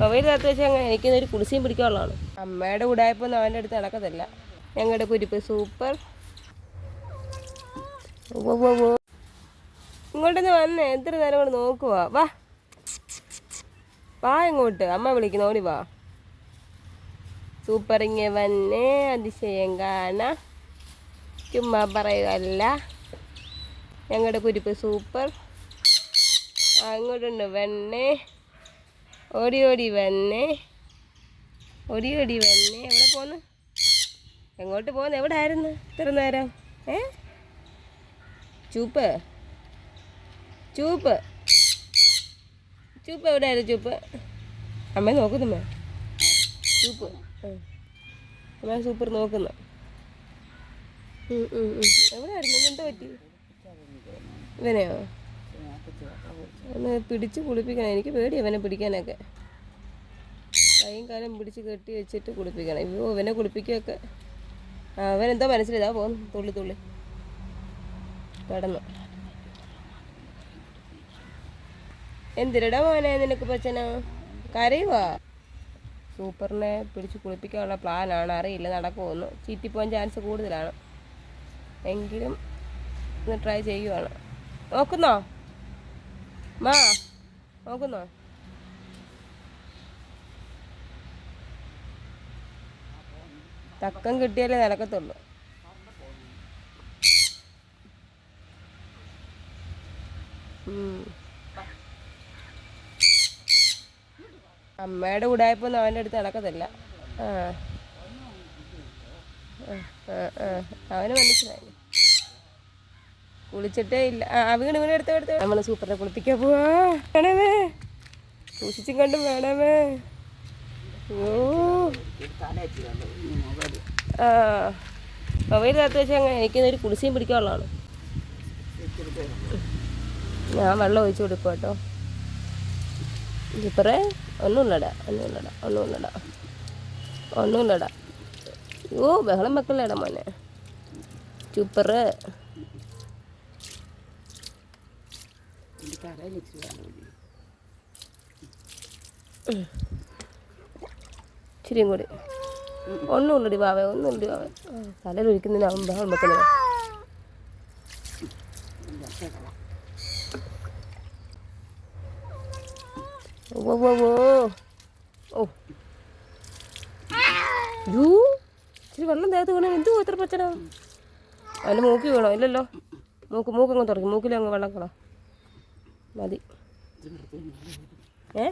Mobile കാത്ത് വെച്ചാൽ അങ്ങനെ എനിക്കൊരു കുടിശ്ശിയും പിടിക്കാനുള്ളതാണ്. അമ്മയുടെ ഉടായ്പൊന്നും അവന്റെ അടുത്ത് നടക്കത്തില്ല. ഞങ്ങളുടെ കുരിപ്പ് സൂപ്പർ. ഇങ്ങോട്ടൊന്ന് വന്നേ എത്ര നേരം കൊണ്ട് നോക്കുവാ. വാ. വാ ഇങ്ങോട്ട്. അമ്മ വിളിക്കുന്നു ഓടി വാ. സൂപ്പർ ഇങ്ങ വന്നേ അതിശയം കാണാ. ചുമ്മാ പറയുകയല്ല. ഞങ്ങളുടെ കുരിപ്പ് സൂപ്പർ. ആ ഇങ്ങോട്ടുണ്ട് വന്നേ. ഓടി ഓടി വന്നേ. ഓടി ഓടി വന്നേ. എവിടെ പോന്ന്? എങ്ങോട്ട് പോന്ന്? എവിടെ ആയിരുന്നു ഇത്ര നേരം? ഏ? ചൂപ്പ്. ചൂപ്പ്. ചൂപ്പ് എവിടെയായിരുന്നു ചൂപ്പ്? അമ്മ നോക്കുന്നുമ്മ ചൂപ്പ്. അമ്മ സൂപ്പർ നോക്കുന്നു. എവിടെ ആയിരുന്നു എന്താ പറ്റി? ഇവനെയോ? ഒന്ന് പിടിച്ച് കുളിപ്പിക്കണം. എനിക്ക് പേടി അവനെ പിടിക്കാനൊക്കെ. കൈയും കാലം പിടിച്ച് കെട്ടി വെച്ചിട്ട് കുളിപ്പിക്കണം. ഇപ്പോൾ അവനെ കുളിപ്പിക്കുകയൊക്കെ. അവനെന്തോ മനസ്സിലാ പോന്നു. തുള്ളി തുള്ളി. കടന്നു. എന്തിരടാ മോനെ നിനക്ക് പച്ചന? കരയുവാ? സൂപ്പറിനെ പിടിച്ച് കുളിപ്പിക്കാനുള്ള പ്ലാനാണ്. അറിയില്ല നടക്കുമെന്ന് ചീറ്റിപ്പോകാൻ ചാൻസ് കൂടുതലാണ്. എങ്കിലും ഒന്ന് ട്രൈ ചെയ്യുവാണ്. നോക്കുന്നോ? മാ നോക്കുന്നോ? തക്കം കിട്ടിയാലേ നടക്കത്തുള്ളൂ. അമ്മയുടെ ഉടായ്പൊന്നും അവന്റെ അടുത്ത് നടക്കത്തില്ല. ആ. അവന് മനസ്സിലായി. കുളിച്ചിട്ടേ ഇല്ല. ആ വീണ് വീണ് എടുത്ത് എടുത്ത്. നമ്മൾ സൂപ്പറിനെ കുളിപ്പിക്കാൻ പോവാ. വേണമേ. സൂക്ഷിച്ചും കണ്ടും വേണമേ. ഓ. ആ. മൊബൈൽ കാത്ത് വെച്ചാൽ അങ്ങനെ എനിക്കൊരു കുടിശ്ശിയും പിടിക്കാനുള്ളതാണ് ഞാൻ വെള്ളം ഒഴിച്ചു കൊടുക്കും കേട്ടോ. ഇപ്പറേ ഒന്നുമില്ലടാ ഒന്നുമില്ലടാ ഒന്നുമില്ലടാ ഒന്നുമില്ലടാ ഓ ബഹളം വെക്കല്ലേടാ മോനെ. ചൂപ്പറ്. ഇച്ചിരിയും കൂടി. ഒന്നുമില്ലടി ബാവേ തലയിൽ ഒഴിക്കുന്നതിന് അവൻ ബഹളം വെക്കുന്നത് ഓ ഓ ഓ ഓ. യൂ ഇച്ചിരി വെള്ളം ദേഹത്ത് വീണ. എന്തു ഇത്ര പച്ചന അതിന്റെ മൂക്കി വീണോ? ഇല്ലല്ലോ. മൂക്ക് മൂക്കങ്ങ് തുറക്കും മൂക്കിലങ്ങ് വെള്ളം കളോ. മതി. ഏ?